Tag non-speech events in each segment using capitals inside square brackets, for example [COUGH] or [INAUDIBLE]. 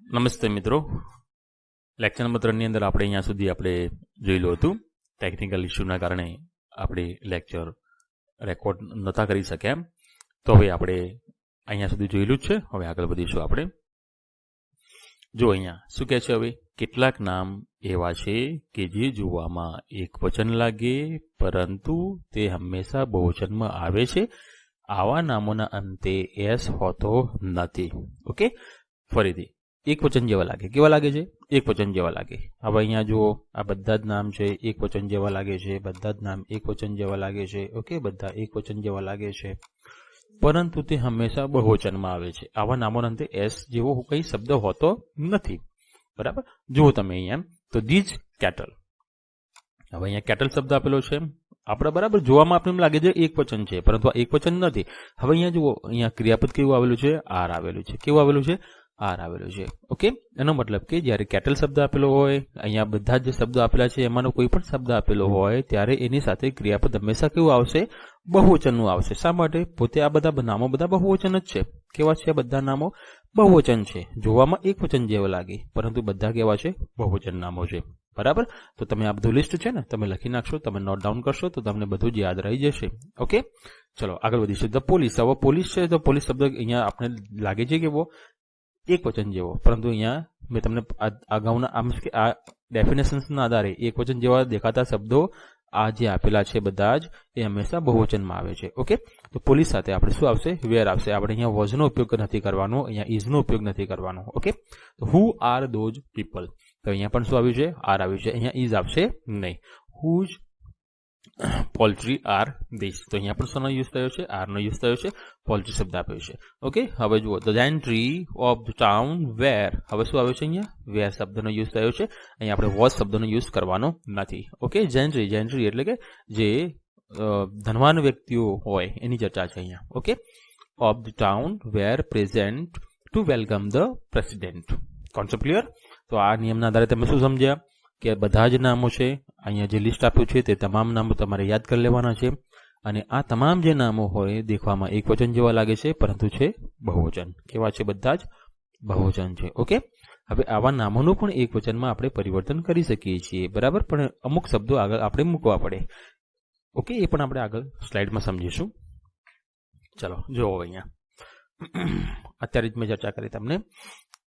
નમસ્તે મિત્રો. Lecture number ત્રણની અંદર આપણે અહીંયા સુધી આપણે જોયેલું હતું. ટેકનિકલ ઇસ્યુના કારણે આપણે લેક્ચર રેકોર્ડ નહોતા કરી શક્યા તો હવે આપણે અહીંયા સુધી જોયેલું જ છે. હવે આગળ વધીશું આપણે. જો અહીંયા શું કહે છે હવે? કેટલાક નામ એવા છે કે જે જોવામાં એક વચન લાગે, પરંતુ તે હંમેશા બહુવચનમાં આવે છે. આવા નામોના અંતે એસ હોતો નથી. ઓકે ફરીથી. એક વચન જેવા લાગે. કેવા લાગે છે? એક વચન જેવા લાગે. હવે અહીંયા જુઓ, આ બધા જ નામ છે, એક વચન જેવા લાગે છે, બધા જ નામ એક વચન જેવા લાગે છે, ઓકે, બધા એક વચન જેવા લાગે છે. પરંતુ તે હંમેશા બહુવચનમાં આવે છે. આવા નામોના અંતે એસ જેવો કઈ શબ્દ હોતો નથી. બરાબર? જુઓ તમે અહીંયા. તો દીજ કેટલ હવે અહીંયા કેટલ શબ્દ આપેલો છે. આપણે બરાબર જોવામાં આપણે એમ લાગે છે એક વચન છે, પરંતુ એક વચન નથી. હવે અહીંયા જુઓ, અહીંયા ક્રિયાપદ કેવું આવેલું છે? આર આવેલું છે. કેવું આવેલું છે? આર આવેલું છે. ઓકે એનો મતલબ કે જ્યારે કેટલ શબ્દ આપેલો હોય, અહીંયા બધા જ શબ્દો આપેલા છે, એમાંનો કોઈ પણ શબ્દ આપેલો હોય, ત્યારે એની સાથે ક્રિયાપદ હંમેશા કેવું આવશે? બહુવચનનું આવશે. શા માટે? પોતે આ બધા નામો બધા બહુવચન જ છે. કેવા છે બધા નામો? બહુવચન છે. જોવામાં એક વચન જેવા લાગે, પરંતુ બધા કેવા છે? બહુવચન નામો છે. બરાબર? તો તમે આ બધું લિસ્ટ છે ને, તમે લખી નાખશો, તમે નોટ ડાઉન કરશો, તો તમને બધું જ યાદ રહી જશે. ઓકે ચલો, આગળ વધીશું. ધ પોલીસ હવે પોલીસ છે, તો પોલીસ શબ્દ અહીંયા આપણે લાગે છે કેવો? એક વચન જેવો. પરંતુ અહીંયા મેં તમને અગાઉના આમ કે આ ડેફિનેશન્સના આધારે એક વચન જેવા દેખાતા શબ્દો આ જે આપેલા છે બધા જ એ હંમેશા બહુવચનમાં આવે છે. ઓકે? તો પોલીસ સાથે આપણે શું આવશે? વેર આવશે. આપણે અહીંયા વોઝનો ઉપયોગ નથી કરવાનો, અહીંયા ઇઝનો ઉપયોગ નથી કરવાનો. ઓકે? તો હુ આર ધોઝ પીપલ તો અહીંયા પણ શું આવ્યું છે? આર આવ્યું છે. અહીંયા ઇઝ આવશે નહીં. હુઝ પોલ્ટ્રી આર દેશ તો અહીંયા પણ શોનો યુઝ થયો છે આરનો યુઝ થયો છે પોલ્ટ્રી શબ્દ આપ્યો છે. ઓકે હવે જુઓ the gentry of the town where હવે શું આવ્યું છે અહીંયા? વેર શબ્દનો યુઝ થયો છે. અહીંયા આપણે વોચ શબ્દનો યુઝ કરવાનો નથી. ઓકે જેન્ટ્રી જેન્ટ્રી એટલે કે જે ધનવાન વ્યક્તિઓ હોય, એની ચર્ચા છે અહીંયા. Okay of the town where present to welcome the president concept clear તો આ નિયમના આધારે તમે શું સમજ્યા? કે બધા જ નામો છે, અહીંયા જે લિસ્ટ આપ્યું છે તે તમામ નામો તમારે યાદ કરી લેવાના છે. અને આ તમામ જે નામો હોય દેખવામાં એક વચન જેવા લાગે છે, પરંતુ છે બહુવચન. કેવા છે બધા જ? બહુવચન છે. ઓકે? હવે આવા નામોનું પણ એક વચનમાં આપણે પરિવર્તન કરી શકીએ છીએ. બરાબર? પણ અમુક શબ્દો આગળ આપણે મૂકવા પડે. ઓકે? એ પણ આપણે આગળ સ્લાઇડમાં સમજીશું. ચલો જુઓ અહીંયા. [CLEARS THROAT] અત્યારે જ મેં ચર્ચા કરી તમને.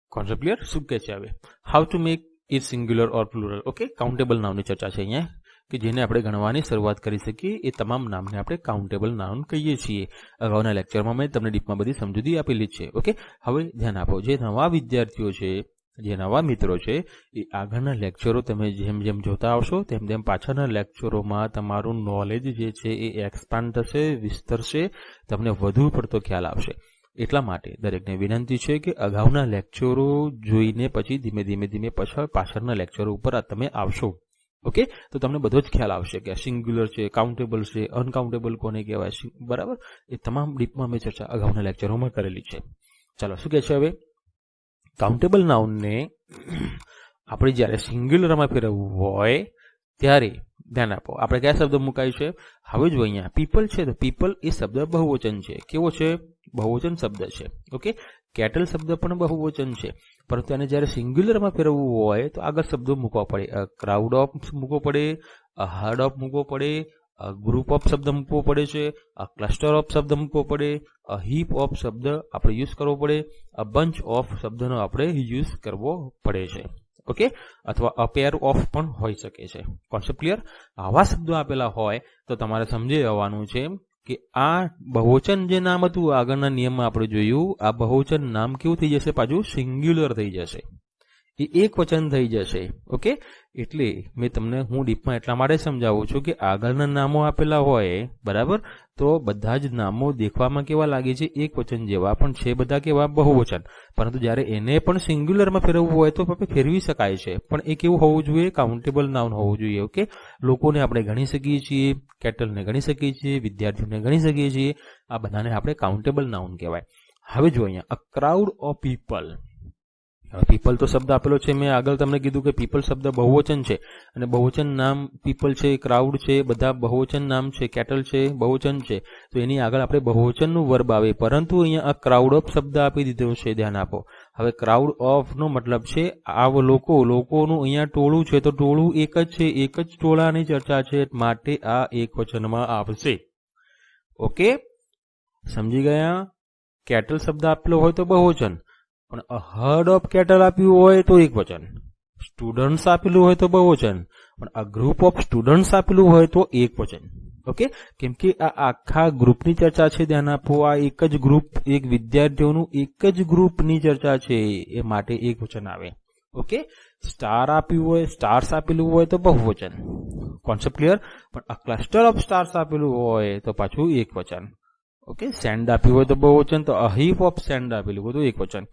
કોન્સેપ્ટ ક્લિયર શું કે છે હવે? How to make is singular or plural okay countable નામની ચર્ચા છે અહીંયા. કે જેને આપણે ગણવાની શરૂઆત કરી શકીએ, એ તમામ નામને આપણે કાઉન્ટેબલ નામ કહીએ છીએ. અગાઉના લેક્ચરમાં મેં તમને ડીપમાં બધી સમજૂતી આપેલી છે. ઓકે હવે ધ્યાન આપો, જે નવા વિદ્યાર્થીઓ છે, જે નવા મિત્રો છે, એ આગળના લેક્ચરો તમે જેમ જેમ જોતા આવશો, તેમ તેમ પાછળના લેક્ચરોમાં તમારું નોલેજ જે છે એ એક્સપાન્ડ થશે, વિસ્તરશે, તમને વધુ પડતો ખ્યાલ આવશે. એટલા માટે દરેકને વિનંતી છે કે અગાઉના લેક્ચરો જોઈને પછી ધીમે ધીમે ધીમે પાછળ પાછળના લેક્ચરો ઉપર તમે આવશો. ઓકે? તો તમને બધો જ ખ્યાલ આવશે કે સિંગ્યુલર છે, કાઉન્ટેબલ છે, અનકાઉન્ટેબલ કોને કહેવાય બરાબર? એ તમામ ડીપમાં મેં ચર્ચા અગાઉના લેક્ચરોમાં કરેલી છે. ચાલો, શું કહે છે હવે? કાઉન્ટેબલ નાઉનને આપણે જ્યારે સિંગ્યુલરમાં ફેરવવું હોય, ત્યારે ધ્યાન આપો. આપણે કયા શબ્દ મુકાય છે? હવે જો અહીંયા પીપલ છે તો પીપલ એ શબ્દ બહુવચન છે. કેવો છે? બહુવચન શબ્દ છે. ઓકે કેટલ શબ્દ પણ બહુવચન છે. પરંતુ એને જ્યારે સિંગ્યુલરમાં ફેરવવું હોય, તો આગળ શબ્દો મૂકવા પડે. ક્રાઉડ ઓફ મૂકવો પડે હાર્ડ ઓફ મૂકવો પડે ગ્રુપ ઓફ શબ્દ મૂકવો પડે છે ક્લસ્ટર ઓફ શબ્દ મૂકવો પડે હીપ ઓફ શબ્દ આપણે યુઝ કરવો પડે બંચ ઓફ શબ્દનો આપણે યુઝ કરવો પડે છે. ઓકે અથવા અપેર ઓફ પણ હોઈ શકે છે. કોન્સેપ્ટ ક્લિયર આવા શબ્દો આપેલા હોય, તો તમારે સમજી લેવાનું છે કે આ બહુવચન જે નામ હતું, આગળના નિયમમાં આપણે જોયું, આ બહુવચન નામ કેવું થઈ જશે પાછું? સિંગ્યુલર થઈ જશે. એ એક વચન થઈ જશે, ઓકે? એટલે મેં તમને હું ડીપમાં એટલા માટે સમજાવું છું કે આગળના નામો આપેલા હોય, બરાબર? તો બધા જ નામો દેખવામાં કેવા લાગે છે? એક વચન જેવા પણ છે બધા કેવા? બહુવચન. પરંતુ જ્યારે એને પણ સિંગ્યુલરમાં ફેરવવું હોય તો ફેરવી શકાય છે. પણ એ કેવું હોવું જોઈએ? કાઉન્ટેબલ નાઉન હોવું જોઈએ, ઓકે? લોકોને આપણે ગણી શકીએ છીએ કેટલને ગણી શકીએ છીએ, વિદ્યાર્થીઓને ગણી શકીએ છીએ. આ બધાને આપણે કાઉન્ટેબલ નાઉન કહેવાય. હવે જો અહીંયા a crowd of people people તો શબ્દ આપેલો છે, મેં આગળ તમને કીધું કે પીપલ શબ્દ બહુવચન છે. અને બહુવચન નામ પીપલ છે ક્રાઉડ છે, બધા બહુવચન નામ છે કેટલ છે, બહુવચન છે. તો એની આગળ આપણે બહુવચનનું વર્બ આવે. પરંતુ અહીંયા આ ક્રાઉડ ઓફ શબ્દ આપી દીધો છે, ધ્યાન આપો. હવે ક્રાઉડ ઓફનો મતલબ છે આ લોકો. લોકોનું અહીંયા ટોળું છે, તો ટોળું એક જ છે, એક જ ટોળાની ચર્ચા છે, માટે આ એક વચનમાં આવશે. ઓકે? સમજી ગયા? કેટલ શબ્દ આપેલો હોય તો બહુવચન. પણ હર્ડ ઓફ કેટલ આપ્યું હોય તો એક વચન. સ્ટુડન્ટ્સ આપેલું હોય તો બહુવચન પણ આ ગ્રુપ ઓફ સ્ટુડન્ટ્સ આપેલું હોય તો એક વચન. ઓકે કેમ કે આ આખા ગ્રુપની ચર્ચા છે, ધ્યાન આપો. આ એક જ ગ્રુપ એક વિદ્યાર્થીઓનું એક જ ગ્રુપની ચર્ચા છે. એ માટે એક વચન આવે. ઓકે સ્ટાર આપ્યું હોય સ્ટાર્સ આપેલું હોય તો બહુવચન કોન્સેપ્ટ ક્લિયર પણ આ ક્લસ્ટર ઓફ સ્ટાર્સ આપેલું હોય તો પાછું એક વચન. ઓકે સેન્ડ આપ્યું હોય તો બહુવચન તો અ ઓફ સેન્ડ આપેલું હોય તો એક વચન.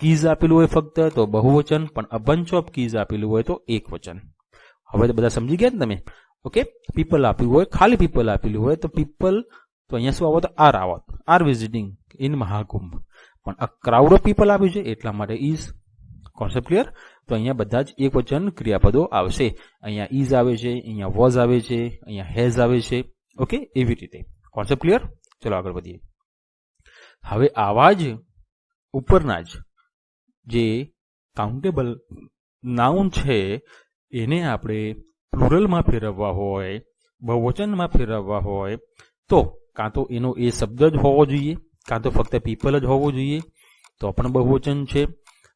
કીઝ આપેલું હોય ફક્ત, તો બહુવચન, પણ અ ઓફ કીઝ આપેલું હોય તો એક વચન હવે તો બધા સમજી ગયા ને તમે? ઓકે? પીપલ આપ્યું હોય, ખાલી પીપલ આપેલું હોય, તો પીપલ, તો અહીંયા શું આવો તો આર આવત. Are visiting in Mahakumbh. પણ આ ક્રાઉડ ઓફ પીપલ આપ્યું છે, એટલા માટે ઇઝ કોન્સેપ્ટ ક્લિયર? તો અહીંયા બધા જ એક વચન ક્રિયાપદો આવશે. અહીંયા ઇઝ આવે છે, અહીંયા વોઝ આવે છે, અહીંયા હેઝ આવે છે. ઓકે? એવી રીતે. Concept clear? ચલો આગળ વધીએ. હવે આવા જ ઉપરના જ જે કાઉન્ટેબલ નાઉન છે, એને આપણે પ્લુરલમાં ફેરવવા હોય, બહુવચનમાં ફેરવવા હોય, તો કાં તો એનો એ શબ્દ જ હોવો જોઈએ, કાં તો ફક્ત પીપલ જ હોવો જોઈએ, તો પણ બહુવચન છે.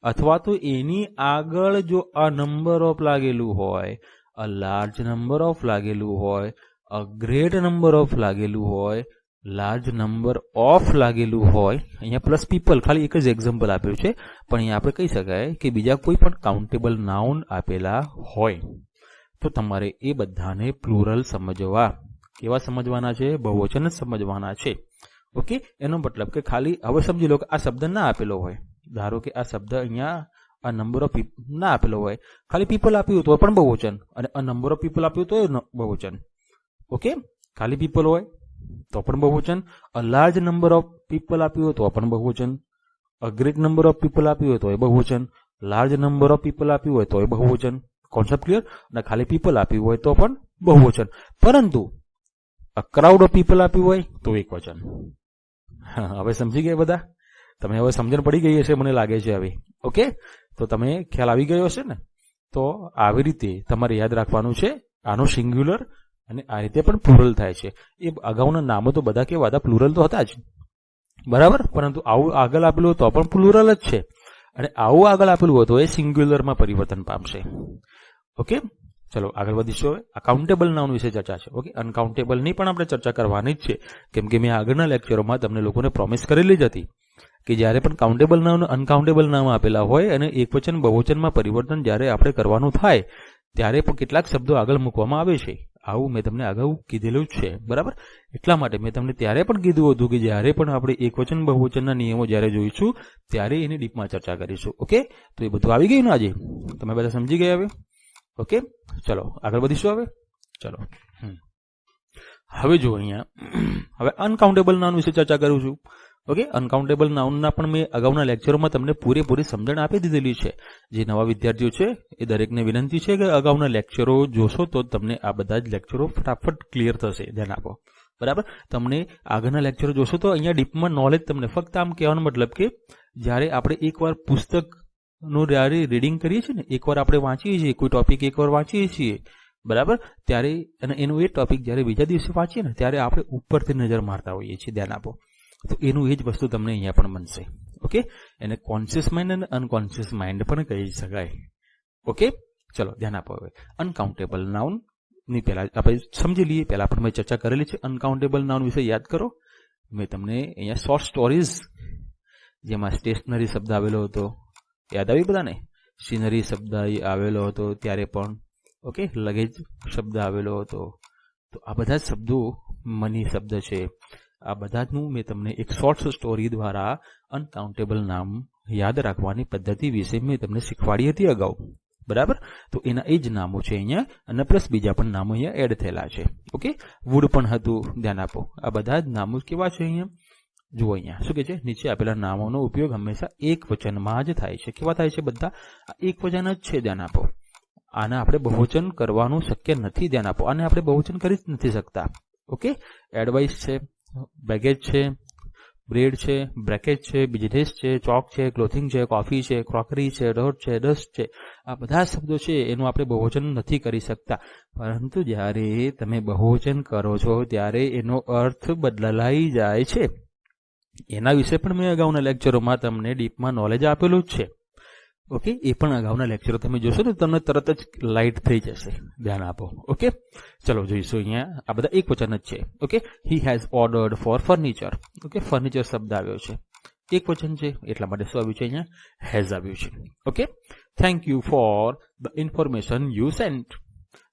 અથવા તો એની આગળ જો આ નંબર ઓફ લાગેલું હોય અ લાર્જ નંબર ઓફ લાગેલું હોય અ ગ્રેટ નંબર ઓફ લાગેલું હોય લાર્જ નંબર ઓફ લાગેલું હોય, અહીંયા પ્લસ પીપલ ખાલી એક જ એક્ઝામ્પલ આપ્યું છે, પણ અહીંયા આપણે કહી શકાય કે બીજા કોઈ પણ કાઉન્ટેબલ નાઉન આપેલા હોય. તો તમારે એ બધાને પ્લુરલ સમજવા. કેવા સમજવાના છે? બહુવચન જ સમજવાના છે. ઓકે એનો મતલબ કે ખાલી હવે સમજી લો કે આ શબ્દ ના આપેલો હોય. ધારો કે આ શબ્દ અહીંયા આ નંબર ઓફ ના આપેલો હોય. ખાલી પીપલ આપ્યું તો પણ બહુવચન. અને આ નંબર ઓફ પીપલ આપ્યું તો બહુવચન. ઓકે ખાલી પીપલ હોય. તો પણ બહુવચન. A large number of people આપ્યું હોય તો પણ બહુવચન. A great number of people આપ્યું હોય તો એ બહુવચન. લાર્જ નંબર ઓફ પીપલ આપ્યું હોય તો એ બહુવચન. કોન્સેપ્ટ ક્લિયર અને ખાલી પીપલ આપ્યું હોય તો પણ બહુવચન. પરંતુ અ ક્રાઉડ ઓફ પીપલ આપ્યું હોય તો એક વચન. [LAUGHS] હવે સમજી ગયા બધા? તમે હવે સમજણ પડી ગઈ હશે મને લાગે છે હવે. ઓકે તો તમે ખ્યાલ આવી ગયો હશે ને? તો આવી રીતે તમારે યાદ રાખવાનું છે આનો સિંગ્યુલર અને આ રીતે પણ પ્લુરલ થાય છે. એ અગાઉના નામો તો બધા કેવા હતા? પ્લુરલ તો હતા જ. બરાબર? પરંતુ આવું આગળ આપેલું તો પણ પ્લુરલ જ છે. અને આવું આગળ આપેલું હોય તો એ સિંગ્યુલરમાં પરિવર્તન પામશે. ઓકે ચલો, આગળ વધીશું હવે. અકાઉન્ટેબલ નાઉન વિશે ચર્ચા છે. ઓકે અનકાઉન્ટેબલની પણ આપણે ચર્ચા કરવાની જ છે. કેમ કે મેં આગળના લેક્ચરોમાં તમને લોકોને પ્રોમિસ કરેલી જ હતી કે જ્યારે પણ કાઉન્ટેબલ નામ અનકાઉન્ટેબલ નામ આપેલા હોય અને એક વચન બહુવચનમાં પરિવર્તન જ્યારે આપણે કરવાનું થાય, ત્યારે પણ કેટલાક શબ્દો આગળ મૂકવામાં આવે છે. આવું મેં તમને અગાઉ કીધેલું છે. બરાબર? એટલા માટે મેં તમને ત્યારે પણ કીધું હતું કે જ્યારે પણ આપણે એક વચન બહુવચનના નિયમો જ્યારે જોઈશું, ત્યારે એની ડીપમાં ચર્ચા કરીશું. ઓકે? તો એ બધું આવી ગયું ને આજે? તમે બધા સમજી ગયા હવે? ઓકે? ચલો, આગળ વધીશું હવે? ચલો. હવે જો અહીંયા, હવે અનકાઉન્ટેબલ નાઉન વિશે ચર્ચા કરું છું. ઓકે અનકાઉન્ટેબલ નાઉનના પણ મેં અગાઉના લેક્ચરોમાં તમને પૂરેપૂરી સમજણ આપી દીધેલી છે. જે નવા વિદ્યાર્થીઓ છે, એ દરેકને વિનંતી છે કે અગાઉના લેક્ચરો જોશો તો તમને આ બધા જ લેક્ચરો ફટાફટ ક્લિયર થશે. ધ્યાન આપો. બરાબર? તમને આગળના લેક્ચરો જોશો તો અહીંયા ડીપમાં નોલેજ તમને ફક્ત આમ કહેવાનો મતલબ કે જ્યારે આપણે એકવાર પુસ્તકનું જ્યારે રીડિંગ કરીએ છીએ ને, એકવાર આપણે વાંચીએ છીએ, કોઈ ટોપિક એકવાર વાંચીએ છીએ, બરાબર? ત્યારે અને એનું એ ટોપિક જ્યારે બીજા દિવસે વાંચીએ ને, ત્યારે આપણે ઉપરથી નજર મારતા હોઈએ છીએ. ધ્યાન આપો. તો એનું એ જ વસ્તુ તમને અહીંયા પણ બનશે. ઓકે? એને કોન્શિયસ માઇન્ડ અને અનકોન્શિયસ માઇન્ડ પણ કહી શકાય. ઓકે? ચલો, ધ્યાન આપો હવે. અનકાઉન્ટેબલ નાઉનની પહેલા આપણે સમજી લઈએ. પહેલા પણ મેં ચર્ચા કરેલી છે. અનકાઉન્ટેબલ નાઉન વિશે યાદ કરો. મેં તમને અહીંયા શોર્ટ સ્ટોરીઝ જેમાં સ્ટેશનરી શબ્દ આવેલો હતો. યાદ આવી બધાને? સિનરી શબ્દ આવેલો હતો ત્યારે પણ. ઓકે? લગેજ શબ્દ આવેલો હતો. તો આ બધા શબ્દો મની શબ્દ છે. આ બધાનું મેં તમને એક શોર્ટ સ્ટોરી દ્વારા અનકાઉન્ટેબલ નામ યાદ રાખવાની પદ્ધતિ વિશે મેં તમને શીખવાડી હતી અગાઉ. બરાબર? તો એના એ જ નામો છે અહીંયા, અને પ્લસ બીજા પણ નામો અહીંયા એડ થયેલા છે. ઓકે? વુડ પણ હતું, ધ્યાન આપો. આ બધા જ નામો કેવા છે અહીંયા? જુઓ અહીંયા. શું કે છે? નીચે આપેલા નામોનો ઉપયોગ હંમેશા એક વચનમાં જ થાય છે. કેવા થાય છે બધા? આ એક વચન જ છે, ધ્યાન આપો. આને આપણે બહુવચન કરવાનું શક્ય નથી, ધ્યાન આપો. આને આપણે બહુવચન કરી જ નથી શકતા. ઓકે? એડવાઇસ છે. બેગેજ છે બ્રેડ છે બ્રેકેટ છે બિઝનેસ છે, ચોક છે ક્લોથિંગ છે કોફી છે ક્રોકરી છે રોડ છે ડસ્ટ છે. આ બધા શબ્દો છે, એનું આપણે બહુવચન નથી કરી શકતા. પરંતુ જ્યારે તમે બહુવચન કરો છો, ત્યારે એનો અર્થ બદલાઈ જાય છે. એના વિશે પણ મેં અગાઉના લેક્ચરોમાં તમને ડીપમાં નોલેજ આપેલું જ છે. ઓકે? એ પણ અગાઉના લેક્ચરો તમે જોશો તો તમને તરત જ લાઇટ થઈ જશે. ધ્યાન આપો. ઓકે? ચલો, જોઈશું અહીંયા. આ બધા એક વચન જ છે. Okay? He has ordered for furniture okay? Furniture શબ્દ આવ્યો છે. એક વચન છે. એટલા માટે શું આવ્યું છે અહીંયા? હેઝ આવ્યું છે. Okay? Thank you for the information you sent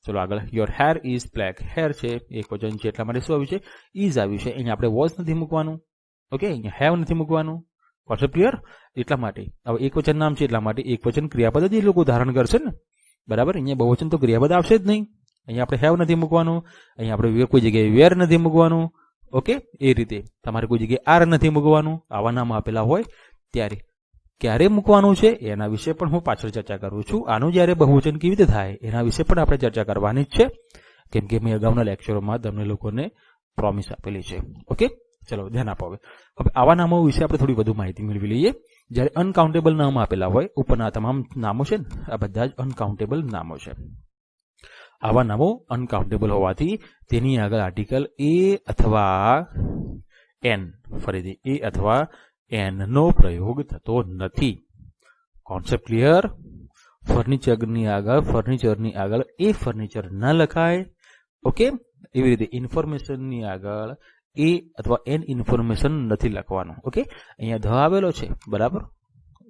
ચલો આગળ. Your hair is black hair છે. એક વચન છે. એટલા માટે શું આવ્યું છે? ઇઝ આવ્યું છે. અહીંયા આપણે વોઝ નથી મૂકવાનું. ઓકે? અહીંયા હેવ નથી મૂકવાનું. કોન્સેપ્ટ ક્લિયર એટલા માટે. હવે એક વચન નામ છે એટલા માટે એક વચન ક્રિયાપદ જ એ લોકો ધારણ કરશે ને. બરાબર? અહીંયા બહુવચન તો ક્રિયાપદ આવશે જ નહીં. અહીંયા આપણે હેવ નથી મૂકવાનું. અહીંયા આપણે કોઈ જગ્યાએ વેર નથી મૂકવાનું. ઓકે એ રીતે. તમારે કોઈ જગ્યાએ આર નથી મૂકવાનું. આવા નામ આપેલા હોય ત્યારે. ક્યારે મૂકવાનું છે? એના વિશે પણ હું પાછળ ચર્ચા કરું છું. આનું જ્યારે બહુવચન કેવી રીતે થાય? એના વિશે પણ આપણે ચર્ચા કરવાની જ છે. કેમ કે મેં અગાઉના લેક્ચરોમાં તમને લોકોને પ્રોમિસ આપેલી છે. ઓકે ચલો, ધ્યાન આપો હવે. હવે આવા નામો વિશે આપણે થોડી વધુ માહિતી મેળવી લઈએ. જ્યારે અનકાઉન્ટેબલ નામ આપેલા હોય, ઉપરના તમામ નામો છે ને, આ બધા જ અનકાઉન્ટેબલ નામો છે. આવા નામો અનકાઉન્ટેબલ હોવાથી તેની આગળ આર્ટિકલ એ અથવા એન ફરીથી એ અથવા એનનો પ્રયોગ થતો નથી. કોન્સેપ્ટ ક્લિયર ફર્નિચરની આગળ ફર્નિચરની આગળ એ ફર્નિચર ન લખાય. ઓકે એવી રીતે ઇન્ફોર્મેશનની આગળ એ અથવા એન ઇન્ફોર્મેશન નથી લખવાનું. ઓકે અહીંયા ધ આવેલો છે. બરાબર?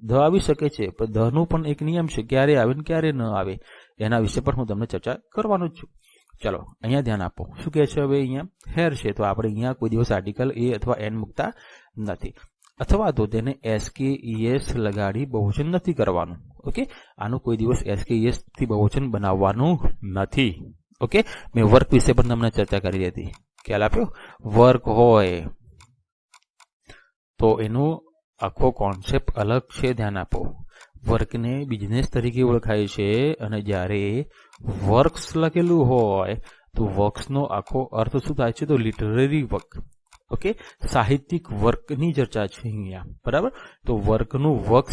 ધ આવી શકે છે, પણ ધનું પણ એક નિયમ છે, ક્યારે આવે ને ક્યારે ન આવે. એના વિશે પણ હું તમને ચર્ચા કરવાનું જ છું. ચલો, અહીંયા ધ્યાન આપો. શું કહે છે હવે અહીંયા? હેર છે, તો આપણે અહીંયા કોઈ દિવસ આર્ટિકલ એ અથવા એન મૂકતા નથી. અથવા તો તેને એસ કે ઈએસ લગાડી બહુવચન નથી કરવાનું. ઓકે આનું કોઈ દિવસ એસ કે ઈએસથી બહુવચન બનાવવાનું નથી. ઓકે મેં વર્ક વિશે પણ તમને ચર્ચા કરી હતી. ખ્યાલ આપ્યો? વર્ક હોય તો એનો આખો કોન્સેપ્ટ અલગ છે, ધ્યાન આપો. વર્કને બિઝનેસ તરીકે ઓળખાય છે અને જ્યારે વર્ક્સ લખેલું હોય, તો વર્ક્સનો આખો અર્થ શું થાય છે? તો લિટરરી વર્ક ઓકે સાહિત્યિક વર્કની ચર્ચા છે અહીંયા. બરાબર? તો વર્કનું વર્ક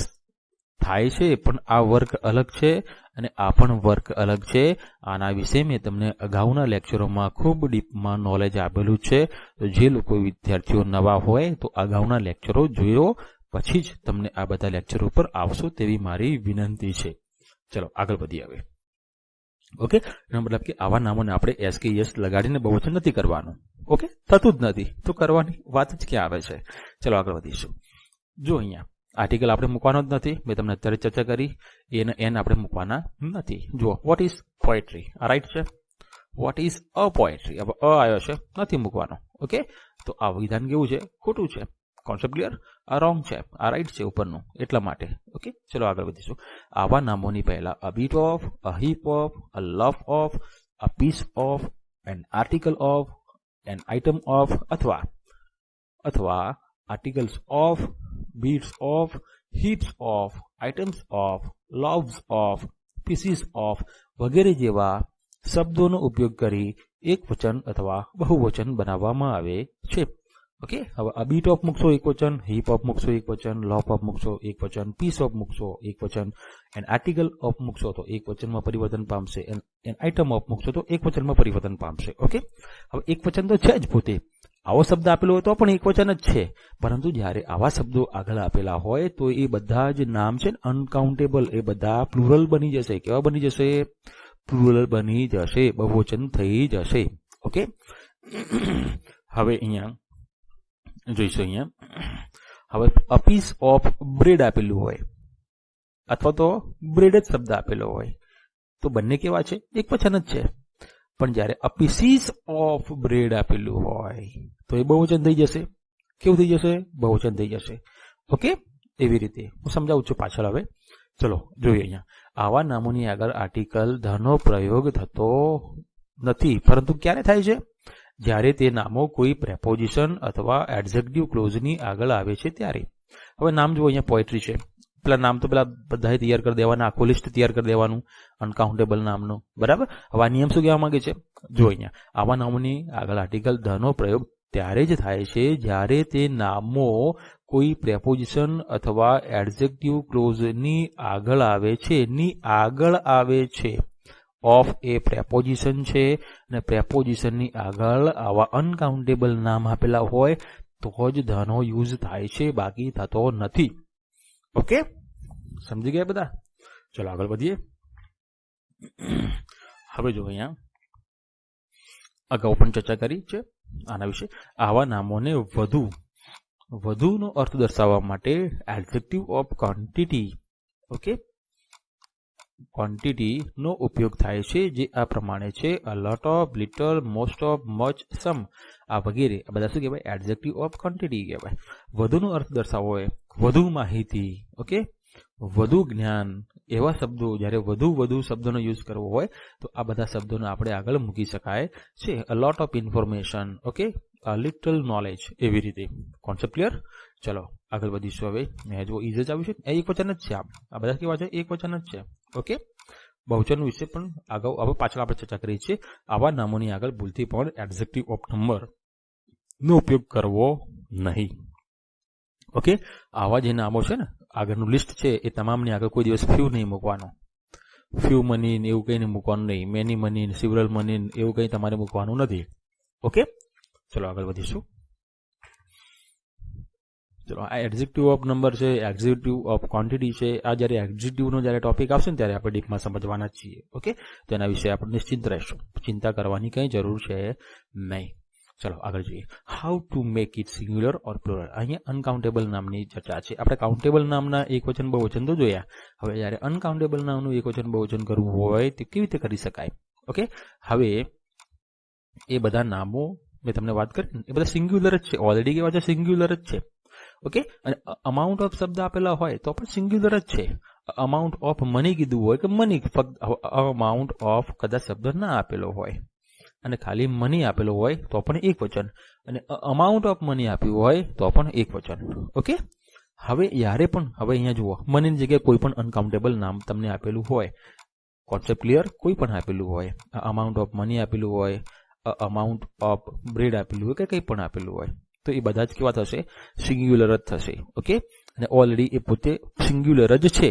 થાય છે, પણ આ વર્ક અલગ છે અને આ પણ વર્ક અલગ છે. આના વિશે મેં તમને અગાઉના લેક્ચરોમાં ખૂબ ડીપમાં નોલેજ આપેલું છે. તો જે લોકો વિદ્યાર્થીઓ નવા હોય, તો અગાઉના લેક્ચરો જોયો, પછી જ તમને આ બધા લેક્ચરો ઉપર આવશો તેવી મારી વિનંતી છે. ચલો, આગળ વધી આવે. ઓકે? એનો મતલબ કે આવા નામોને આપણે એસ કે યસ લગાડીને બહુવચન નથી કરવાનું. ઓકે? થતું જ નથી. તો કરવાની વાત જ ક્યાં આવે છે? ચલો, આગળ વધીશું. જો અહીંયા આર્ટિકલ આપણે મૂકવાનો જ નથી. મેં તમને અત્યારે ચર્ચા કરી. એને, એન આપણે મૂકવાના નથી. જુઓ વોટ ઇઝ પોએટ્રી આ રાઈટ છે? What is a poetry a આવ્યો છે. નથી મૂકવાનો. ઓકે તો આ વિધાન કેવું છે? ખોટું છે. કોન્સેપ્ટ ક્લિયર આ રોંગ છે. આ રાઈટ છે ઉપરનું. એટલા માટે. ઓકે ચલો આગળ વધીશું. આવા નામોની પહેલાં a bit of a heap of a loaf of a piece of an article of an item of અથવા અથવા articles of bits of heaps of items of loaves of pieces of વગેરે જેવા શબ્દોનો ઉપયોગ કરી એક વચન અથવા બહુવચન બનાવવામાં આવે છે. ઓકે હવે આ બીટ ઓફ મૂકશો એક વચન હિપ ઓફ મૂકશો એક વચન લોફ ઓફ મૂકશો એક વચન પીસ ઓફ મૂકશો એક વચન એન્ડ આર્ટિકલ ઓફ મૂકશો તો એક વચનમાં પરિવર્તન પામશે એન એન આઇટમ ઓફ મૂકશો તો એક વચનમાં પરિવર્તન પામશે. ઓકે હવે એક વચન તો છે જ પોતે. આવો શબ્દ આપેલો હોય તો પણ એક વચન જ છે. પરંતુ જ્યારે આવા શબ્દો આગળ આપેલા હોય તો એ બધા જ નામ છે ને અનકાઉન્ટેબલ એ બધા પ્લુરલ બની જશે. કેવા બની જશે? પ્લુરલ બની જશે. બહુવચન થઈ જશે. ઓકે? હવે અહીંયા જોઈશું અહીંયા. હવે અ પીસ ઓફ બ્રેડ આપેલું હોય. અથવા તો બ્રેડ જ શબ્દ આપેલો હોય. તો બંને કેવા છે? એક વચન જ છે. પણ જ્યારે અ પીસીસ ઓફ બ્રેડ આપેલું હોય, તો એ બહુવચન થઈ જશે. કેવું થઈ જશે? બહુવચન થઈ જશે. ઓકે? એવી રીતે. હું સમજાવું છું પાછળ હવે. ચલો, જોઈએ અહીંયા. આવા નામોની આગળ આર્ટિકલ ધનો પ્રયોગ થતો નથી. પરંતુ ક્યારે થાય છે? જ્યારે તે નામો કોઈ પ્રેપોઝિશન અથવા એડજેક્ટિવ ક્લોઝની આગળ આવે છે ત્યારે. હવે નામ જુઓ, અહીંયા પોએટ્રી છે. પેલા નામ તો પેલા બધાએ તૈયાર કરી દેવાના, આખો લિસ્ટ તૈયાર કરી દેવાનું અનકાઉન્ટેબલ નામનું. બરાબર? હવે આ નિયમ શું કહેવા માંગે છે? જો અહીંયા, આવા નામોની આગળ આર્ટિકલ ધનો પ્રયોગ ત્યારે જ થાય છે જ્યારે તે નામો કોઈ પ્રેપોઝિશન અથવા એડજેક્ટિવ ક્લોઝની આગળ આવે છે, ની આગળ આવે છે. ઓફ એ પ્રેપોઝિશન છે અને પ્રેપોઝિશનની આગળ આવા અનકાઉન્ટેબલ નામ આપેલા હોય તો જ ધનો યુઝ થાય છે, બાકી થતો નથી. ઓકે સમજી ગયા બધા? ચલો આગળ વધીએ. હવે જો અહીંયા અગાઉ પણ ચર્ચા કરી છે આના વિશે. આવા નામોને વધુ, વધુનો અર્થ દર્શાવવા માટે એડજેક્ટિવ ઓફ ક્વોન્ટિટી ઓકે ક્વોન્ટિટીનો ઉપયોગ થાય છે જે આ પ્રમાણે છે. A lot of little most of much some આ વગેરે. આ બધા શું કહેવાય? એડજેક્ટિવ ઓફ ક્વોન્ટિટી કહેવાય. વધુનો અર્થ દર્શાવવો હોય. વધુ માહિતી ઓકે વધુ જ્ઞાન, એવા શબ્દો, જ્યારે વધુ વધુ શબ્દોનો યુઝ કરવો હોય, તો આ બધા શબ્દોને આપણે આગળ મૂકી શકાય છે. A lot of information okay a little knowledge એવી રીતે. કોન્સેપ્ટ ક્લિયર ચલો, આગળ વધીશું હવે. મેં જો ઇઝ જ આવ્યું છે. એ એક વચન જ છે આ બધા કેવા છે? એક વચન જ છે ઓકે બહુચન વિશે પણ અગાઉ હવે પાછળ આપણે ચર્ચા કરી છે. આવા નામોની આગળ ભૂલથી પણ એડજેક્ટિવ ઓફ નંબર નો ઉપયોગ કરવો નહીં ઓકે આવા જે નામો છે ને આગળનું લિસ્ટ છે એ તમામની આગળ કોઈ દિવસ ફ્યુ નહીં મૂકવાનો. ફ્યુ મની ને એવું કંઈ નહીં મૂકવાનું નહીં. મેની મની સિવરલ મની એવું કંઈ તમારે મૂકવાનું નથી. ઓકે ચલો આગળ વધીશું. ચલો, આ એક્ઝિક્યુટિવ ઓફ નંબર છે એક્ઝિક્યુટિવ ઓફ ક્વોન્ટિટી છે. આ જ્યારે એક્ઝિક્યુટિવનો જ્યારે ટોપિક આવશે ને ત્યારે આપણે ડીપમાં સમજવાના છીએ. ઓકે તો એના વિશે આપણે નિશ્ચિંત રહેશું. ચિંતા કરવાની કંઈ જરૂર છે નહીં. ચલો, આગળ જોઈએ. How to make it singular or plural અહીંયા અનકાઉન્ટેબલ નામની ચર્ચા છે. આપણે કાઉન્ટેબલ નામના એક વચન બહુવચન તો જોયા. હવે જ્યારે અનકાઉન્ટેબલ નામનું એક વચન બહુવચન કરવું હોય, તે કેવી રીતે કરી શકાય? ઓકે હવે એ બધા નામો મેં તમને વાત કરી એ બધા સિંગ્યુલર જ છે. ઓલરેડી કેવા છે સિંગ્યુલર જ છે. ઓકે અને અમાઉન્ટ ઓફ શબ્દ આપેલા હોય, તો પણ સિંગ્યુલર જ છે. અમાઉન્ટ ઓફ મની કીધું હોય કે મની ફક્ત અમાઉન્ટ ઓફ કદાચ શબ્દ ના આપેલો હોય. અને ખાલી મની આપેલો હોય તો પણ એક વચન. અને અમાઉન્ટ ઓફ મની આપ્યું હોય તો પણ એક વચન. ઓકે હવે યારે પણ, હવે અહીંયા જુઓ. મનીની જગ્યાએ કોઈ પણ અનકાઉન્ટેબલ નામ તમને આપેલું હોય. કોન્સેપ્ટ ક્લિયર કોઈ પણ આપેલું હોય. અમાઉન્ટ ઓફ મની આપેલું હોય અમાઉન્ટ ઓફ બ્રેડ આપેલું હોય કે કંઈ પણ આપેલું હોય. તો એ બધા જ કેવા થશે? સિંગ્યુલર જ થશે. ઓકે અને ઓલરેડી એ પોતે સિંગ્યુલર જ છે.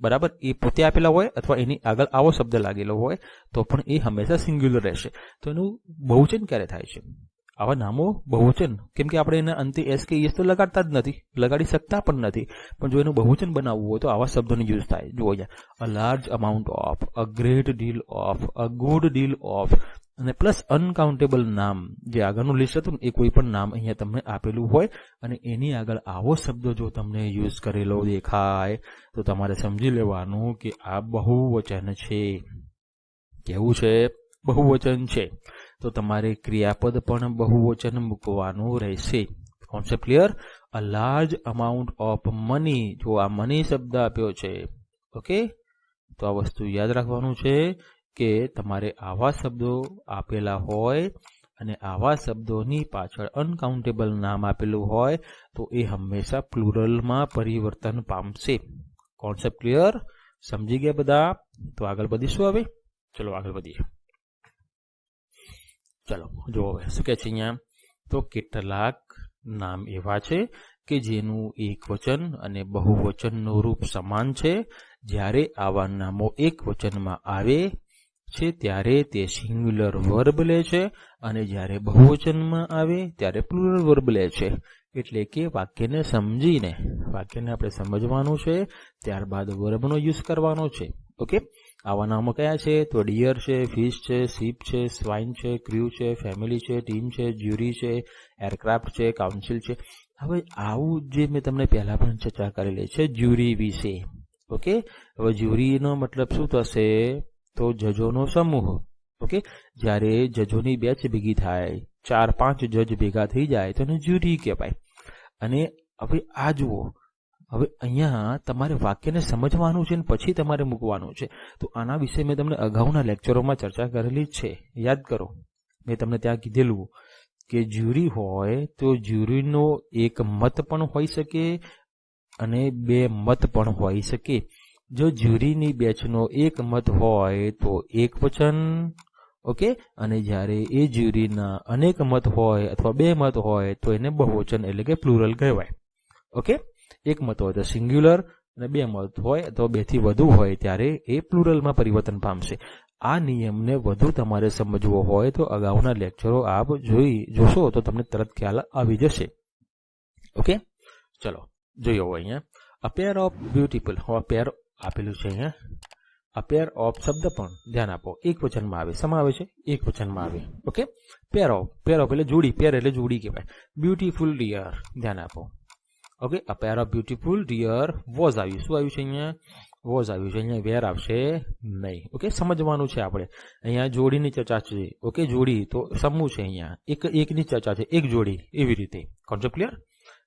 બરાબર? એ પોતે આપેલા હોય અથવા એની આગળ આવો શબ્દ લાગેલો હોય, તો પણ એ હંમેશા સિંગ્યુલર રહેશે. તો એનું બહુચન ક્યારે થાય છે? આવા નામો બહુવચન કેમ કે આપણે એના અંતે એસ કે એસ તો લગાડતા જ નથી. લગાડી શકતા પણ નથી. પણ જો એનું બહુવચન બનાવવું હોય તો આવા શબ્દોનો યુઝ થાય. જુઓ અહીંયા. A large amount of a great deal of a good deal of અને પ્લસ અનકાઉન્ટેબલ નામ, જે આગળનું લિસ્ટ હતું એ કોઈ પણ નામ અહીંયા તમને આપેલું હોય અને એની આગળ આવો શબ્દ જો તમને યુઝ કરેલો દેખાય, તો તમારે સમજી લેવાનું કે આ બહુવચન છે. કેવું છે? બહુવચન છે. તો તમારે ક્રિયાપદ પણ બહુવચન મૂકવાનું રહેશે. Concept clear a large amount of money જો આ મની શબ્દ આપ્યો છે ઓકે તો આ વસ્તુ યાદ રાખવાનું છે. કે તમારે આવા શબ્દો આપેલા હોય અને આવા શબ્દોની પાછળ અનકાઉન્ટેબલ નામ આપેલું હોય, તો એ હંમેશા પ્લુરલમાં પરિવર્તન પામશે. કોન્સેપ્ટ ક્લિયર સમજી ગયા બધા? તો આગળ વધીશું હવે? ચલો આગળ વધીએ. ચલો, જો હવે શું કે છે અહીંયા? તો કેટલાક નામ એવા છે કે જેનું એક વચન અને બહુવચનનું રૂપ સમાન છે. જ્યારે આવા નામો એક વચનમાં આવે છે, ત્યારે તે સિંગ્યુલર વર્બ લે છે અને જ્યારે બહુવચનમાં આવે ત્યારે પ્લુરલ વર્બ લે છે. એટલે કે વાક્યને સમજીને, વાક્યને આપણે સમજવાનું છે, ત્યારબાદ વર્બનો યુઝ કરવાનો છે. ઓકે આવા નામો કયા છે? તો ડિયર છે ફિશ છે શીપ છે સ્વાઇન છે ક્ર્યુ છે ફેમિલી છે ટીમ છે જ્યુરી છે એરક્રાફ્ટ છે કાઉન્સિલ છે. હવે આવું જે મેં તમને પહેલા પણ ચર્ચા કરેલી છે જ્યુરી વિશે. ઓકે હવે જ્યુરીનો મતલબ શું થશે? તો જજોનો સમૂહ. ઓકે જ્યારે જજોની બેચ ભેગી થાય, ચાર પાંચ જજ ભેગા થઈ જાય, તો એને જ્યુરી કહેવાય. અને હવે આ જુઓ. હવે અહીંયા તમારે વાક્યને સમજવાનું છે ને પછી તમારે મૂકવાનું છે. તો આના વિશે મેં તમને અગાઉના લેક્ચરોમાં ચર્ચા કરેલી છે. યાદ કરો. મેં તમને ત્યાં કીધેલું કે જ્યુરી હોય તો જ્યુરીનો એક મત પણ હોઈ શકે અને બે મત પણ હોઈ શકે. જો જ્યુરીની બેચનો એક મત હોય તો એક વચન, ઓકે? અને જ્યારે એ જ્યુરીના અનેક મત હોય અથવા બે મત હોય તો એને બહુવચન એટલે કે પ્લુરલ કહેવાય, ઓકે? એક મત હોય તો સિંગ્યુલર અને બે મત હોય અથવા બેથી વધુ હોય ત્યારે એ પ્લુરલમાં પરિવર્તન પામશે. આ નિયમને વધુ તમારે સમજવો હોય તો અગાઉના લેક્ચરો આપ જોઈ, જોશો તો તમને તરત ખ્યાલ આવી જશે, ઓકે? ચલો જોયો હવે અહીંયા. A pair of beautiful pair આપેલું છે અહીંયા. પેર ઓફ શબ્દ પણ ધ્યાન આપો. એક વચનમાં આવે. સમાવે છે? એક વચનમાં આવે. Okay? Pair of pair of એટલે જોડી. પેર એટલે જોડી કહેવાય. બ્યુટીફુલ ડિયર ધ્યાન આપો. Okay? A pair of beautiful deer was આવ્યું. શું આવ્યું છે અહીંયા? વોઝ આવ્યું છે. અહીંયા વેર આવશે? નહીં. ઓકે? સમજવાનું છે આપણે. અહીંયા જોડીની ચર્ચા છે. ઓકે? જોડી તો સમૂહ છે અહીંયા. એક એકની ચર્ચા છે. એક જોડી. એવી રીતે. કોન્સેપ્ટ ક્લિયર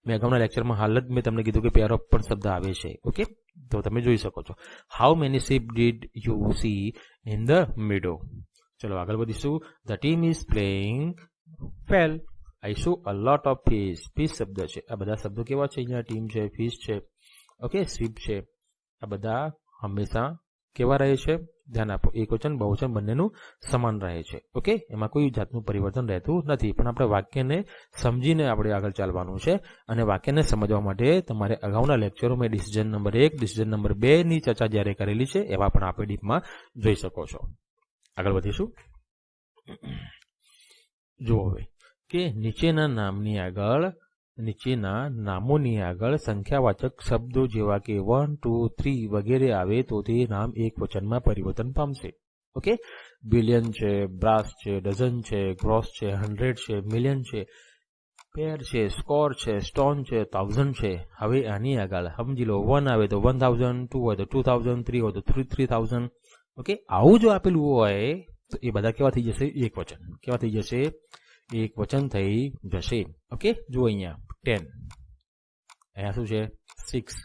મેં અગાઉના લેક્ચરમાં હાલ જ મેં તમને કીધું કે પેર ઓફ પણ શબ્દ આવે છે. ઓકે? તો તમે જોઈ શકો છો. How many sheep did you see in the meadow ચલો આગળ વધીશું. The team is playing well I saw a lot of fish fish શબ્દ છે. આ બધા શબ્દો કેવા છે? અહીંયા ટીમ છે ફિશ છે. ઓકે સ્વીપ છે. આ બધા હંમેશા કેવા રહે છે? ધ્યાન આપો. એકવચન બહુવચન બંનેનું સમાન રહે છે. ઓકે? એમાં કોઈ જાતનું પરિવર્તન રહેતું નથી. પણ આપણે વાક્યને સમજીને આપણે આગળ ચાલવાનું છે અને વાક્યને સમજવા માટે તમારે અગાઉના લેક્ચરોમાં ડિસિઝન નંબર એક, ડિસિઝન નંબર બે ની ચર્ચા જ્યારે કરેલી છે, એવા પણ આપણે ડીપમાં જોઈ શકો છો. આગળ વધીશું. જુઓ હવે, કે નીચેના નામની આગળ નીચેના નામોની આગળ સંખ્યાવાચક શબ્દો જેવા કે વન ટુ થ્રી વગેરે આવે તો તે નામ એક વચનમાં પરિવર્તન પામશે. ઓકે બિલિયન છે બ્રાસ છે ડઝન છે ગ્રોસ છે હંડ્રેડ છે મિલિયન છે પેર છે સ્કોર છે સ્ટોન છે થાઉઝન્ડ છે. હવે આની આગળ સમજી લો વન આવે તો વન થાઉઝન્ડ ટુ હોય તો ટુ થાઉઝન્ડ થ્રી હોય તો થ્રી થ્રી થાઉઝન્ડ ઓકે આવું જો આપેલું હોય, તો એ બધા કેવા થઈ જશે? એક વચન. કેવા થઈ જશે? એક વચન થઈ જશે. ઓકે જુઓ અહીંયા. ટેન અહીંયા શું છે? સિક્સ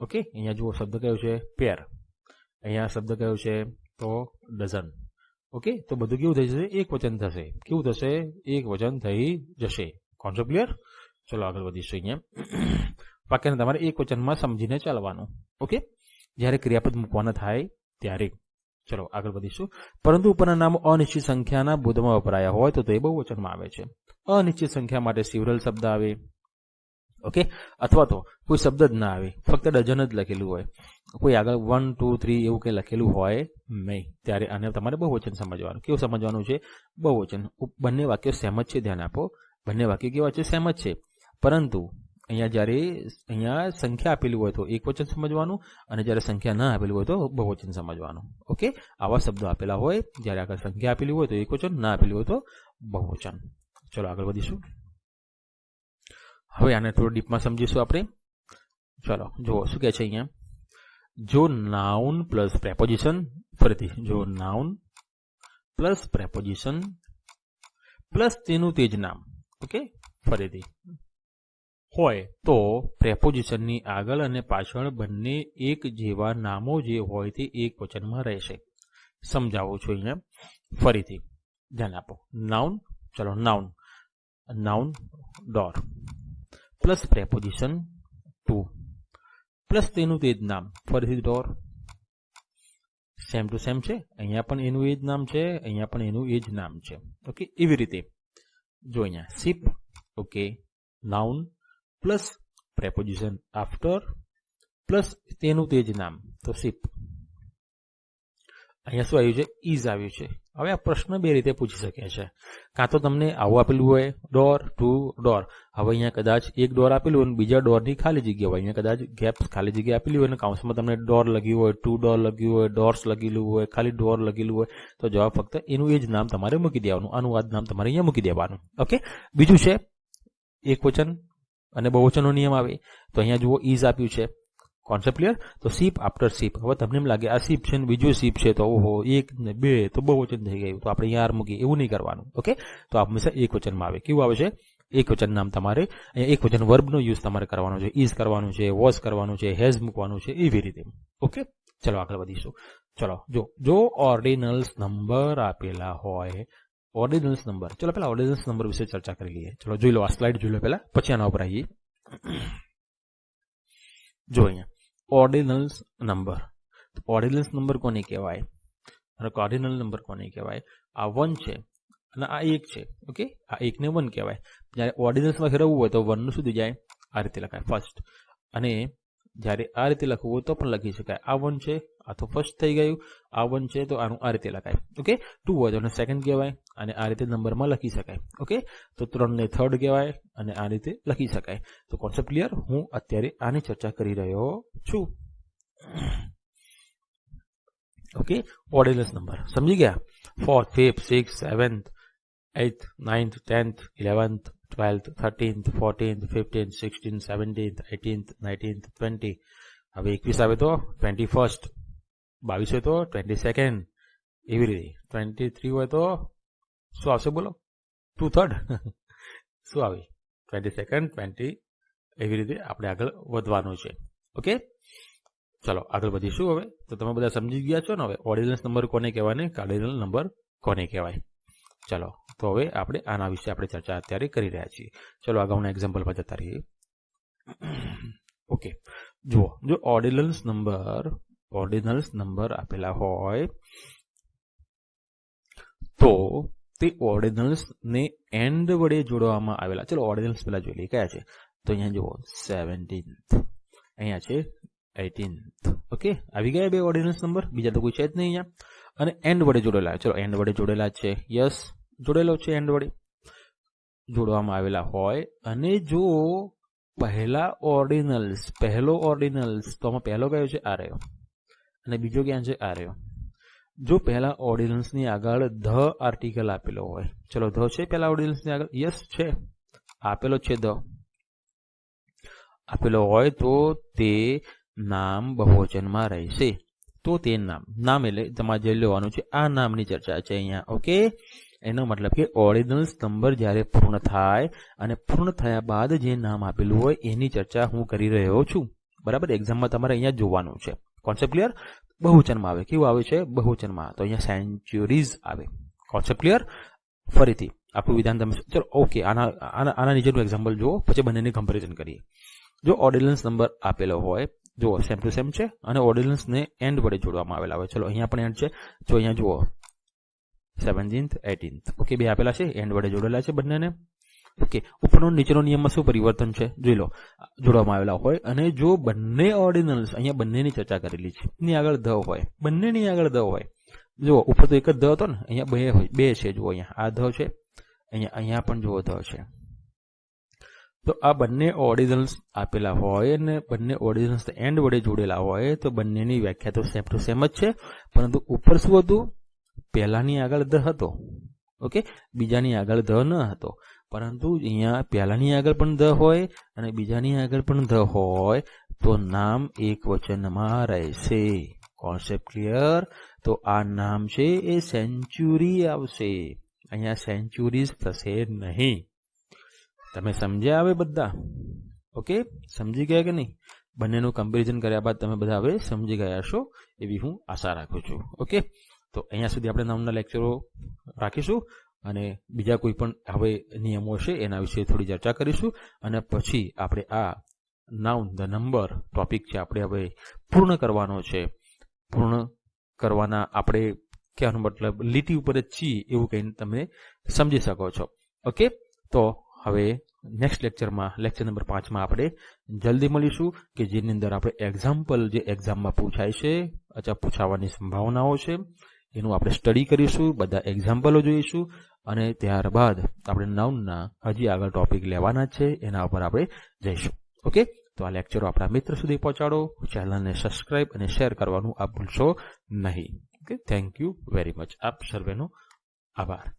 ઓકે અહીંયા જુઓ, શબ્દ કયો છે? પેર અહીંયા શબ્દ કયો છે? તો ડઝન ઓકે તો બધું કેવું થઈ જશે? એક વચન થશે. કેવું થશે? એક વચન થઈ જશે. કોન્સેપ્ટ ક્લિયર ચલો આગળ વધીશું અહીંયા. [CLEARS THROAT] વાક્યને તમારે એક વચનમાં સમજીને ચાલવાનું. ઓકે જ્યારે ક્રિયાપદ મૂકવાના થાય ત્યારે. ચલો આગળ વધીશું. પરંતુ ઉપરના નામ અનિશ્ચિત સંખ્યાના બોધમાં વપરાયા હોય તો તે બહુ વચનમાં આવે છે. અનિશ્ચિત સંખ્યા માટે સિવરલ શબ્દ આવે. ઓકે? અથવા તો કોઈ શબ્દ જ ના આવે. ફક્ત ડઝન જ લખેલું હોય. કોઈ આગળ વન ટુ થ્રી એવું કંઈ લખેલું હોય નહીં. ત્યારે આને તમારે બહુવચન સમજવાનું. કેવું સમજવાનું છે? બહુવચન બંને વાક્યો સહેમત છે, ધ્યાન આપો. બંને વાક્યો કેવા છે? સહેમત છે. પરંતુ અહીંયા જ્યારે અહીંયા સંખ્યા આપેલી હોય તો એક વચન સમજવાનું અને જ્યારે સંખ્યા ના આપેલી હોય તો બહુવચન સમજવાનું. ઓકે? આવા શબ્દો આપેલા હોય, જ્યારે આગળ સંખ્યા આપેલી હોય તો એક વચન, ના આપેલી હોય તો બહુવચન. ચલો આગળ વધીશું. હવે આને થોડું ડીપમાં સમજીશું આપણે. ચલો, જુઓ, શું કહે છે અહીંયા? જો નાઉન પ્લસ પ્રેપોઝિશન ફરીથી, જો નાઉન પ્લસ પ્રેપોઝિશન પ્લસ તેનું તે જ નામ. ઓકે? ફરીથી. હોય તો પ્રેપોઝિશનની આગળ અને પાછળ બંને એક જેવા નામો જે હોય તે એક વચનમાં રહેશે. સમજાવું છું અહીંયા. ફરીથી ધ્યાન આપો. નાઉન ચલો noun noun door plus preposition to plus તેનું તે જ નામ. ફરીથી ડોર સેમ ટુ સેમ છે. અહીંયા પણ એનું એ જ નામ છે, અહીંયા પણ એનું એ જ નામ છે. ઓકે એવી રીતે. જો અહીંયા sheep okay noun plus preposition after plus તેનું તે જ નામ. તો શીપ. અહીંયા શું આવ્યું છે? ઇઝ આવ્યું છે. હવે આ પ્રશ્ન બે રીતે પૂછી શકે છે કાં તો તમને આવું આપેલું હોય, ડોર, ટુ, ડોર. હવે અહીંયા કદાચ એક ડોર આપેલું હોય અને બીજા ડોરની ખાલી જગ્યા હોય. અહીંયા કદાચ ગેપ્સ ખાલી જગ્યા આપેલી હોય અને કાઉન્સમાં તમને ડોર લગ્યું હોય, ટુ ડોર લગ્યું હોય, ડોર્સ લગેલું હોય, ખાલી ડોર લગેલું હોય, તો જવાબ ફક્ત એનું એ જ નામ તમારે મૂકી દેવાનું. આનું આ નામ તમારે અહીંયા મૂકી દેવાનું. ઓકે? બીજું છે, એક વચન અને બહુવચનનો નિયમ આવે. તો અહીંયા જુઓ ઇઝ આપ્યું છે. કોન્સેપ્ટ ક્લિયર તો સીપ આફ્ટર સીપ હવે તમને એમ લાગે, આ સીપ છે ને બીજું સીપ છે, તો ઓહો, એક ને બે, તો બહુવચન થઈ ગયું. તો આપણે અહીંયા આર મૂકીએ, એવું નહીં કરવાનું ઓકે તો આ હંમેશા એક વચનમાં આવે. કેવું આવે છે? એક વચન નામ તમારે, અહીંયા એક વચન વર્બનો યુઝ તમારે કરવાનો છે ઇઝ કરવાનું છે વોઝ કરવાનું છે હેઝ મૂકવાનું છે, એવી રીતે. ઓકે ચલો આગળ વધીશું. ચલો, જો જો ઓર્ડિનલ્સ નંબર આપેલા હોય ઓર્ડિનલ્સ નંબર ચલો પેલા ઓર્ડિનલ્સ નંબર વિશે ચર્ચા કરી લઈએ ચલો જોઈ લો આ સ્લાઇડ જોઈ લો પેલા પછી આના ઉપર આવીએ જો અહીંયા ઓર્ડિનલ્સ નંબર ઓર્ડિનલ્સ નંબર કોને કહેવાય અને કાર્ડિનલ નંબર કોને કહેવાય આ વન છે અને આ એક છે ઓકે આ એકને વન કહેવાય જ્યારે ઓર્ડિનલ્સમાં ફેરવવું હોય તો વનનું સુધી જાય આ રીતે લખાય ફર્સ્ટ અને જ્યારે આ રીતે લખવું હોય તો પણ લખી શકાય. આ વન છે, આ તો ફર્સ્ટ થઈ ગયું. આ વન છે, તો આનું આ રીતે લખાય. ઓકે ટુ હોય તો સેકન્ડ કહેવાય અને આ રીતે નંબરમાં લખી શકાય. ઓકે તો ત્રણને થર્ડ કહેવાય અને આ રીતે લખી શકાય. તો કોન્સેપ્ટ ક્લિયર હું અત્યારે આની ચર્ચા કરી રહ્યો છું. ઓકે ઓર્ડિનલ્સ નંબર સમજી ગયા? Fourth fifth six seventh eighth ninth tenth eleventh twelfth thirteenth fourteenth fifteenth sixteen seventeenth eighteenth nineteenth twenty હવે એકવીસ આવે તો ટ્વેન્ટી ફર્સ્ટ બાવીસ હોય તો ટ્વેન્ટી સેકન્ડ એવી રીતે. ટ્વેન્ટી થ્રી હોય તો શું આવશે બોલો? ટુ થર્ડ [LAUGHS] શું આવે? ટ્વેન્ટી સેકન્ડ ટ્વેન્ટી એવી રીતે આપણે આગળ વધવાનું છે. ઓકે ચલો, આગળ વધીશું હવે. તો તમે બધા સમજી ગયા છો ને હવે? ઓર્ડિનન્સ નંબર કોને કહેવાય ને? કાર્ડિનલ નંબર કોને કહેવાય? ચલો. તો હવે આપણે આના વિશે આપણે ચર્ચા અત્યારે કરી રહ્યા છીએ. ચલો અગાઉના એક્ઝામ્પલ પર જતા રહીએ. ઓકે જુઓ, જો ઓર્ડિનલ્સ નંબર ઓર્ડિનલ્સ નંબર આપેલા હોય, તો તે ઓર્ડિનલ્સ ને એન્ડ વડે જોડવામાં આવેલા. ચલો ઓર્ડિનલ્સ પહેલાં જોઈ લઈએ કયા છે? તો અહીંયા જુઓ સેવન્ટીન્થ અહીંયા છે એટીન્થ ઓકે આવી ગયા બે ઓર્ડિનન્સ નંબર બીજા તો કોઈ છે જ નહીં અહીંયા. અને એન્ડ વડે જોડેલા. ચલો એન્ડ વડે જોડેલા છે. યસ જોડેલો છે એન્ડ વડે. જોડવામાં આવેલા હોય અને જો પહેલા ઓર્ડિનલ્સ પહેલો ઓર્ડિનલ્સ તો આમાં પહેલો કયો છે? આ રહ્યો. અને બીજો ક્યાં છે? આ રહ્યો. જો પહેલા ઓર્ડિનન્સની આગળ ધ આર્ટિકલ આપેલો હોય. ચલો, ધ છે પહેલા ઓર્ડિનન્સની આગળ? યસ છે. આપેલો છે ધ. આપેલો હોય તો તે નામ બહુવચનમાં રહેશે. તો તે નામ. નામ એટલે તમારે જે લેવાનું છે, આ નામની ચર્ચા છે અહીંયા. ઓકે એનો મતલબ કે ઓર્ડિનલ્સ નંબર જ્યારે પૂર્ણ થાય અને પૂર્ણ થયા બાદ જે નામ આપેલું હોય એની ચર્ચા હું કરી રહ્યો છું. બરાબર? એક્ઝામમાં તમારે અહીંયા જોવાનું છે. કોન્સેપ્ટ ક્લિયર બહુચનમાં આવે. કેવું આવે છે? બહુચનમાં તો અહીંયા સેન્ચ્યુરીઝ આવે. કોન્સેપ્ટ ક્લિયર ફરીથી, આપણું વિધાન તમે ચલો ઓકે આના આના આના નીચેનું એક્ઝામ્પલ જુઓ. પછી બંનેની કમ્પેરિઝન કરીએ. જો ઓર્ડિનન્સ નંબર આપેલો હોય, જુઓ સેમ ટુ સેમ છે અને ઓર્ડિનન્સને એન્ડ વડે જોડવામાં આવેલા હોય. ચલો, અહીંયા પણ એન્ડ છે. જો અહીંયા જુઓ સેવન્ટીન્થ એટીન્થ ઓકે બે આપેલા છે એન્ડ વડે જોડેલા છે બંનેને. ઓકે ઉપરનો નીચેનો નિયમમાં શું પરિવર્તન છે? જોઈ લો, જોડવામાં આવેલા હોય અને જો બંને ઓર્ડિનલ્સ અહીંયા બંનેની ચર્ચા કરેલી છે ની આગળ ધ હોય, બંનેની આગળ ધ હોય. જુઓ, ઉપર તો એક જ ધ હતો ને, અહીંયા બે હોય, બે છે, જુઓ અહીંયા. આ ધ છે, અહીંયા અહીંયા પણ જુઓ ધ છે. તો આ બંને ઓરિજિનલ્સ આપેલા હોય અને બંને ઓરિજિનલ્સ એન્ડ વડે જોડેલા હોય, તો બંનેની વ્યાખ્યા તો સેમ ટુ સેમ જ છે. પરંતુ ઉપર શું હતું? પહેલાની આગળ ધ હતો. ઓકે? બીજાની આગળ ધ ન હતો. પરંતુ અહીંયા પહેલાની આગળ પણ ધ હોય અને બીજાની આગળ પણ ધ હોય, તો નામ એક વચનમાં રહેશે. કોન્સેપ્ટ ક્લિયર તો આ નામ છે એ સેન્ચુરી આવશે. અહીંયા સેન્ચુરીઝ થશે નહીં. તમે સમજ્યા આવે બધા? ઓકે? સમજી ગયા કે નહીં? બંનેનું કમ્પેરિઝન કર્યા બાદ તમે બધા હવે સમજી ગયા છો એવી હું આશા રાખું છું. ઓકે? તો અહીંયા સુધી આપણે નામના લેક્ચરો રાખીશું અને બીજા કોઈ પણ હવે નિયમો હશે એના વિશે થોડી ચર્ચા કરીશું અને પછી આપણે આ નાઉન ધ નંબર ટોપિક છે આપણે હવે પૂર્ણ કરવાનો છે. પૂર્ણ કરવાના આપણે કહેવાનો મતલબ લીટી ઉપર જ છીએ એવું કહીને તમે સમજી શકો છો. ઓકે તો હવે નેક્સ્ટ લેક્ચરમાં લેક્ચર નંબર પાંચમાં આપણે જલ્દી મળીશું કે જેની અંદર આપણે એક્ઝામ્પલ જે એક્ઝામમાં પૂછાય છે અથવા પૂછાવાની સંભાવનાઓ છે એનું આપણે સ્ટડી કરીશું, બધા એક્ઝામ્પલો જોઈશું અને ત્યારબાદ આપણે નાઉનના હજી આગળ ટોપિક લેવાના છે, એના ઉપર આપણે જઈશું. ઓકે તો આ લેક્ચરો આપણા મિત્ર સુધી પહોંચાડો. ચેનલને સબસ્ક્રાઇબ અને શેર કરવાનું આપ ભૂલશો નહીં. Okay thank you very much આપ સર્વેનો આભાર.